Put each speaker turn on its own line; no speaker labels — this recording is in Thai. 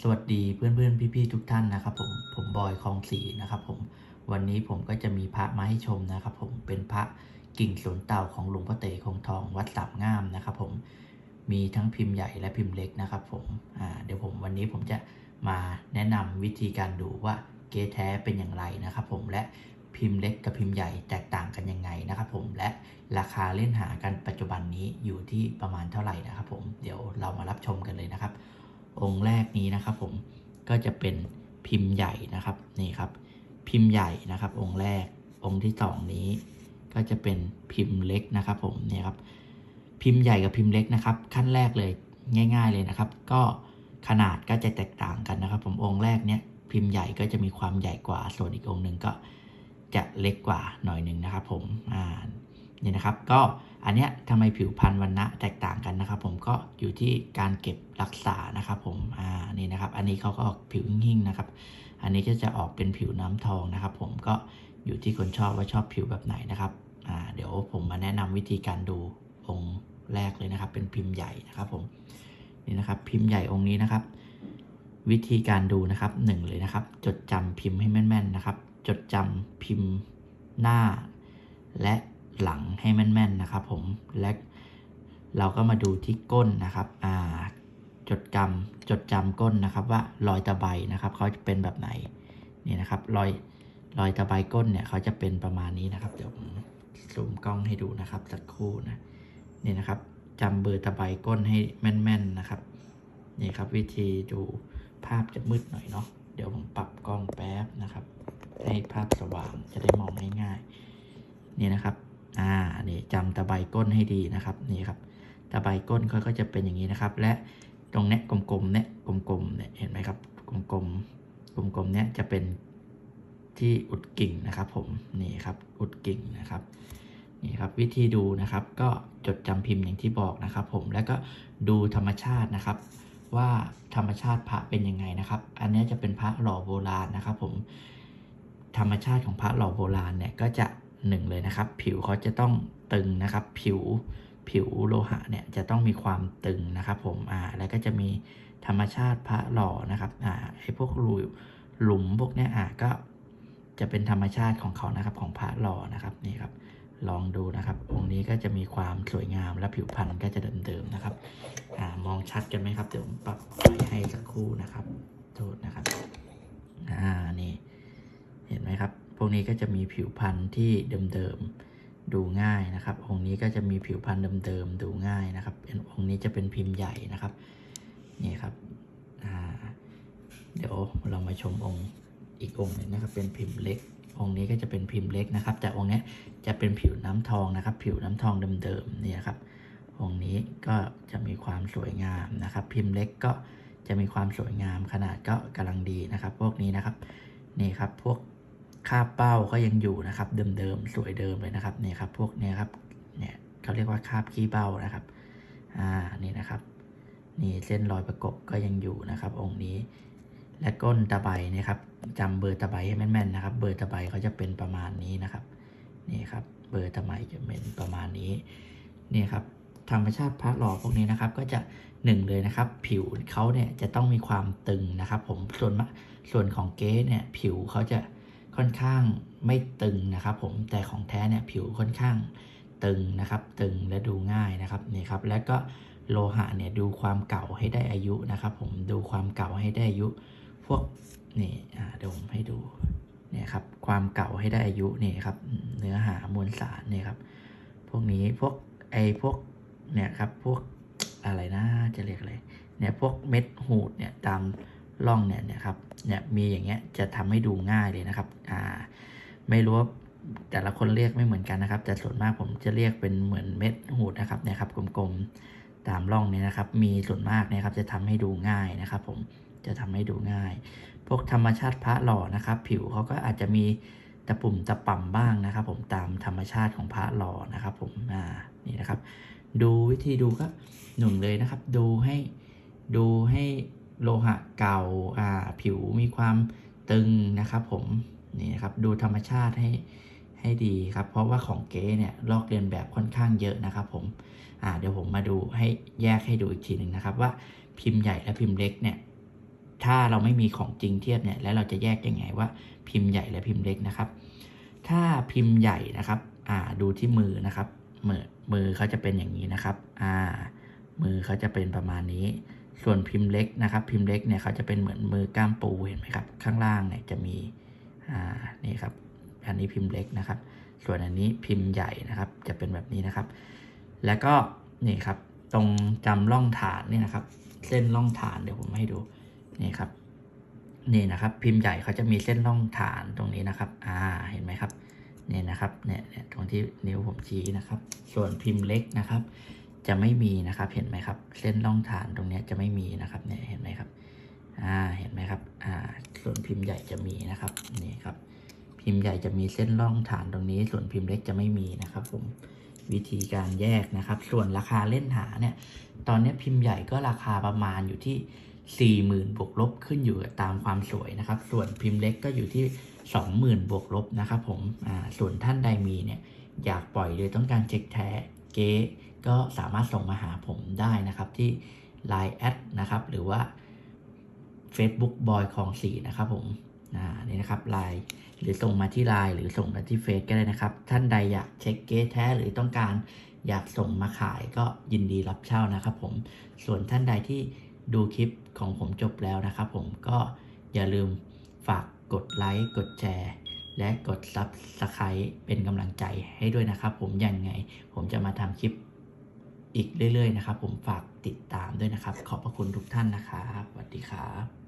สวัสดีเพื่อนเพื่อนพี่พี่ๆทุกท่านนะครับผมผมบอยคลองสีนะครับผมวันนี้ผมก็จะมีพระมาให้ชมนะครับผมเป็นพระกิ่งสวนเต่าของหลวงพ่อเต๋คงทองวัดสามงามนะครับผมมีทั้งพิมพ์ใหญ่และพิมพ์เล็กนะครับผมอ่าเดี๋ยวผมวันนี้ผมจะมาแนะนำวิธีการดูว่าเก๊แท้เป็นอย่างไรนะครับ ผมและพิมพ์เล็กกับพิมพ์ใหญ่แตกต่างกันยังไงนะครับผมและราคาเล่นหากันปัจจุบันนี้อยู่ที่ประมาณเท่าไหร่นะครับผมเดี๋ยวเรามารับชมกันเลยนะครับ องค์แรกนี้นะครับผมก็จะเป็นพิมพ์ใหญ่นะครับนี่ครับ พิมพ์ใหญ่นะครับ องค์แรกองค์ที่สองนี้ ก็จะเป็นพิมพ์เล็กนะครับผมเนี่ยครับพิมพ์ใหญ่กับพิมพ์เล็กนะครับ ขั้นแรกเลยง่าย ๆเลยนะครับ ก็ขนาดก็จะแตกต่างกันนะครับ ผมองค์แรกเนี่ยพิมพ์ใหญ่ก็จะมีความใหญ่กว่าส่วนอีกองค์หนึ่งก็จะเล็กกว่าหน่อยหนึ่งนะครับ ผมอ่า นี่นะครับ ก็อันเนี้ยทำไมผิวพรรณวันณะแตกต่างกันนะครับ ผมก็อยู่ที่การเก็บรักษานะครับผมอ่านี่นะครับ อันนี้เขาก็ออกผิวหิ่งๆนะครับ อันนี้ก็จะออกเป็นผิวน้ำทองนะครับ ผมก็อยู่ที่คนชอบว่าชอบผิวแบบไหนนะครับอ่าเดี๋ยวผมมาแนะนำวิธีการดูองค์แรกเลยนะครับ เป็นพิมพ์ใหญ่นะครับผมนี่นะครับ พิมพ์ใหญ่องค์นี้นะครับ วิธีการดูนะครับหนึ่งเลยนะครับ จดจำพิมพ์ให้แม่น ๆนะครับ จดจำพิมพ์หน้า และ หลังให้แม่นๆนะครับผมและเราก็มาดูที่ก้นนะครับอ่าจดจำจดจำก้นนะครับว่ารอยตะไบนะครับเขาจะเป็นแบบไหนนี่นะครับรอยรอยตะไบก้นเนี่ยเขาจะเป็นประมาณนี้นะครับ เดี๋ยวผมซูมกล้องให้ดูนะครับสักครู่นะนี่นะครับจำเบอร์ตะไบก้นให้แม่นๆนะครับนี่ครับวิธีดูภาพจะมืดหน่อยเนาะเดี๋ยวผมปรับกล้องแป๊บนะครับ ให้ภาพสว่างจะได้มองง่ายๆนี่นะครับ อ่านี่จำตะไบก้นให้ดีนะครับนี่ครับตะไบก้นเขาก็จะเป็นอย่างนี้นะครับ และตรงเนี้ยกลมๆเนี่ยกลมๆเนี่ยเห็นไหมครับกลมๆกลมๆเนี่ยจะเป็นที่อุดกิ่งนะครับผมนี่ครับอุดกิ่งนะครับนี่ครับวิธีดูนะครับก็จดจำพิมพ์อย่างที่บอกนะครับ ผมแล้วก็ดูธรรมชาตินะครับ ว่าธรรมชาติพระเป็นยังไงนะครับ อันนี้จะเป็นพระหล่อโบราณนะครับ ผมธรรมชาติของพระหล่อโบราณเนี่ยก็จะ หนึ่งเลยนะครับ ผิวเขาจะต้องตึงนะครับ ผิวผิวโลหะเนี่ยจะต้องมีความตึงนะครับผมอ่าแล้วก็จะมีธรรมชาติพระหล่อนะครับอ่าไอ้พวกรูหลุมพวกเนี้ยอ่าก็จะเป็นธรรมชาติของเขานะครับของพระหล่อนะครับนี่ครับลองดูนะครับ องค์นี้ก็จะมีความสวยงามและผิวพรรณก็จะเดิมๆนะครับอามองชัดกันไหมครับ เดี๋ยวผมปรับไฟให้สักครู่นะครับ โทษนะครับอ่านี่ เห็นไหมครับ พ วกนี้ก็จะมีผิวพรรณที่เดิมๆดูง่ายนะครับ องค์นี้ก็จะมีผิวพรรณเดิมๆดูง่ายนะครับเป็นองค์นี้จะเป็นพิมพ์ใหญ่นะครับนี่ครับเดี๋ยวเรามาชมองค์อีกองค์หนึ่งนะครับ เป็นพิมพ์เล็ก องค์นี้ก็จะเป็นพิมพ์เล็กนะครับแต่องค์เนี้ยจะเป็นผิวน้ำทองนะครับ ผิวน้ำทองเดิมๆเนี่ยครับองค์นี้ก็จะมีความสวยงามนะครับ พิมพ์เล็กก็จะมีความสวยงามขนาดก็กำลังดีนะครับ พวกนี้นะครับนี่ครับพวก คาบเป้าก็ยังอยู่นะครับเดิมๆสวยเดิมเลยนะครับนี่ครับพวกนี้ครับเนี่ยเขาเรียกว่าคาบขี้เป้านะครับอ่านี่นะครับนี่เส้นรอยประกบก็ยังอยู่นะครับ องค์นี้ และก้นตะไบนี่ยครับจำเบอร์ตะไบให้แม่นๆนะครับ เบอร์ตะไบเขาจะเป็นประมาณนี้นะครับนี่ครับเบอร์ตะไบจะเป็นประมาณนี้นี่ครับธรรมชาติพระหล่อพวกนี้นะครับ ก็จะหนึ่งเลยนะครับ ผิวเขาเนี่ยจะต้องมีความตึงนะครับ ผมส่วนส่วนของเก๊เนี่ยผิวเขาจะ ค่อนข้างไม่ตึงนะครับผมแต่ของแท้เนี่ยผิวค่อนข้างตึงนะครับ ตึงและดูง่ายนะครับนี่ครับแล้วก็โลหะเนี่ยดูความเก่าให้ได้อายุนะครับ ผมดูความเก่าให้ได้อายุ พวกนี่อ่าเดี๋ยวผมให้ดูเนี่ยครับความเก่าให้ได้อายุนี่ครับเนื้อหามวลสารเนี่ยครับ พวกนี้พวกไอพวกเนี่ยครับพวกอะไรนะจะเรียกอะไรเนี่ยพวกเม็ดหูดเนี่ยตาม ร่องเนี่ยนี่ยครับเนี่ยมีอย่างเงี้ยจะทำให้ดูง่ายเลยนะครับอ่าไม่รู้ว่าแต่ละคนเรียกไม่เหมือนกันนะครับ แต่ส่วนมากผมจะเรียกเป็นเหมือนเม็ดหูดนะครับเนี่ยครับกลมๆตามร่องเนี่ยนะครับ มีส่วนมากนี่ยครับจะทำให้ดูง่ายนะครับ ผมจะทำให้ดูง่าย พวกธรรมชาติพระหล่อนะครับ ผิวเขาก็อาจจะมีตะปุ่มตะป่ำบ้างนะครับ ผมตามธรรมชาติของพระหล่อนะครับ ผมอ่านี่นะครับ ดูวิธีดูก็หนึ่งเลยนะครับ ดูให้ดูให้ โลหะเก่าอ่าผิวมีความตึงนะครับผมนี่นะครับดูธรรมชาติให้ให้ดีครับเพราะว่าของเก๊เนี่ยลอกเลียนแบบค่อนข้างเยอะนะครับผมอ่าเดี๋ยวผมมาดูให้แยกให้ดูอีกทีหนึ่งนะครับ ว่าพิมพ์ใหญ่และพิมพ์เล็กเนี่ยถ้าเราไม่มีของจริงเทียบเนี่ยแล้วเราจะแยกยังไงว่าพิมพ์ใหญ่และพิมพ์เล็กนะครับ ถ้าพิมพ์ใหญ่นะครับอ่าดูที่มือนะครับมือมือเขาจะเป็นอย่างนี้นะครับอ่ามือเขาจะเป็นประมาณนี้ ส่วนพิมพ์เล็กนะครับ พิมพ์เล็กเนี่ยเขาจะเป็นเหมือนมือกล้ามปูเห็นไหมครับ ข้างล่างเนี่ยจะมีอ่านี่ครับ อันนี้พิมพ์เล็กนะครับ ส่วนอันนี้พิมพ์ใหญ่นะครับ จะเป็นแบบนี้นะครับ แล้วก็นี่ครับ ตรงจำร่องฐานนี่นะครับ เส้นร่องฐานเดี๋ยวผมให้ดูนี่ครับนี่นะครับ พิมพ์ใหญ่เขาจะมีเส้นร่องฐานตรงนี้นะครับ อ่าเห็นไหมครับเนี่ยนะครับเนี่ยเนี่ยตรงที่นิ้วผมชี้นะครับ ส่วนพิมพ์เล็กนะครับ จะไม่มีนะครับ เห็นไหมครับ เส้นร่องฐานตรงนี้จะไม่มีนะครับเนี่ยเห็นไหมครับอ่าเห็นไหมครับอ่าส่วนพิมพ์ใหญ่จะมีนะครับนี่ครับพิมพ์ใหญ่จะมีเส้นร่องฐานตรงนี้ ส่วนพิมพ์เล็กจะไม่มีนะครับ ผมวิธีการแยกนะครับ ส่วนราคาเล่นหาเนี่ย ตอนนี้พิมพ์ใหญ่ก็ราคาประมาณอยู่ที่ 40,000บวกลบขึ้นอยู่กับตามความสวยนะครับ ส่วนพิมพ์เล็กก็อยู่ที่ 20,000บวกลบนะครับ ผมอ่าส่วนท่านใดมีเนี่ยอยากปล่อยหรือต้องการเช็คแท้เก๊ ก็สามารถส่งมาหาผมได้นะครับที่ Line แอดนะครับหรือว่า Facebook บอยของสีนะครับผมอ่านี่นะครับ Line หรือส่งมาที่ Line หรือส่งมาที่เฟซก็ได้นะครับ ท่านใดอยากเช็คเก๊แท้หรือต้องการอยากส่งมาขายก็ยินดีรับเช่านะครับผมส่วนท่านใดที่ดูคลิปของผมจบแล้วนะครับผมก็อย่าลืมฝากกดไลค์กดแชร์ และกด Subscribe เป็นกำลังใจให้ด้วยนะครับผมยังไง ผมจะมาทำคลิป อีกเรื่อยๆนะครับ ผมฝากติดตามด้วยนะครับ ขอบพระคุณทุกท่านนะครับสวัสดีครับ